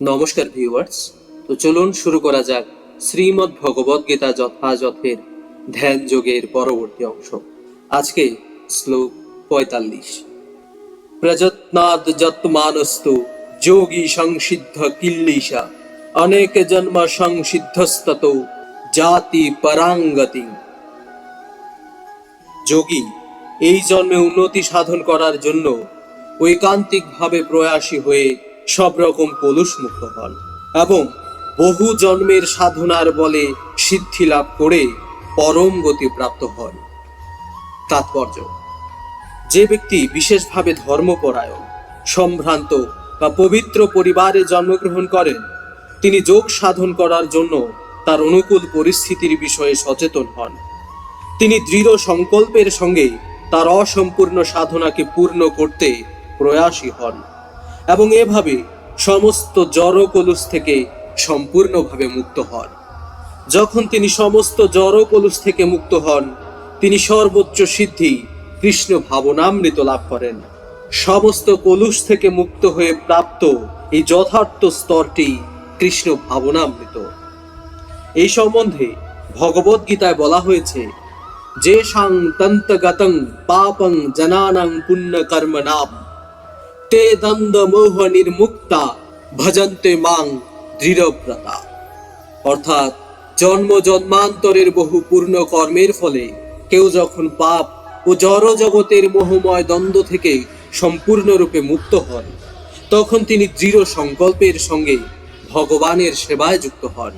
নমস্কার ভিউয়ার্স তো চলুন শুরু করা যাক শ্রীমদ্ ভগবদ গীতা যথাযথের ধ্যান যোগের পরবর্তী অংশ। আজকে শ্লোক পঁয়তাল্লিশ। প্রযত্নাদ যৎমানস্তু যোগী সংসিদ্ধ কিল্লিশা। অনেক জন্ম সংসিদ্ধস্তত জাতি পরাঙ্গতি। যোগী, এই জন্মে উন্নতি সাধন করার জন্য ঐকান্তিকভাবে প্রয়াসী হয়ে সব রকম কলুষ মুক্ত হন এবং বহু জন্মের সাধনার বলে সিদ্ধি লাভ করে পরম গতি প্রাপ্ত হন। তাৎপর্য, যে ব্যক্তি বিশেষভাবে ধর্মপরায়ণ, সম্ভ্রান্ত বা পবিত্র পরিবারে জন্মগ্রহণ করেন, তিনি যোগ সাধন করার জন্য তার অনুকূল পরিস্থিতির বিষয়ে সচেতন হন। তিনি দৃঢ় সংকল্পের সঙ্গে তার অসম্পূর্ণ সাধনাকে পূর্ণ করতে প্রয়াসী হন। এবং এভাবে সমস্ত জড় থেকে সম্পূর্ণভাবে মুক্ত হন। যখন তিনি সমস্ত জড় কলুষ থেকে মুক্ত হন, তিনি সর্বোচ্চ সিদ্ধি কৃষ্ণ ভাবনামৃত লাভ করেন। সমস্ত কলুষ থেকে মুক্ত হয়ে প্রাপ্ত এই যথার্থ স্তরটি কৃষ্ণ ভাবনামৃত। এই সম্বন্ধে ভগবদ গীতায় বলা হয়েছে যে সাং তন্তগতং পাপং জনানাং পুণ্য কর্ম নাম তে দ্বন্দ্ব মোহ নির্মুক্তা ভজন্তে মাং দৃঢ়ব্রতা অর্থাৎ জন্ম জন্মান্তরের বহু পূর্ণ কর্মের ফলে কেউ যখন পাপ ও জড় জগতের মোহময় দ্বন্দ্ব থেকে সম্পূর্ণরূপে মুক্ত হন, তখন তিনি দৃঢ় সংকল্পের সঙ্গে ভগবানের সেবায় যুক্ত হন।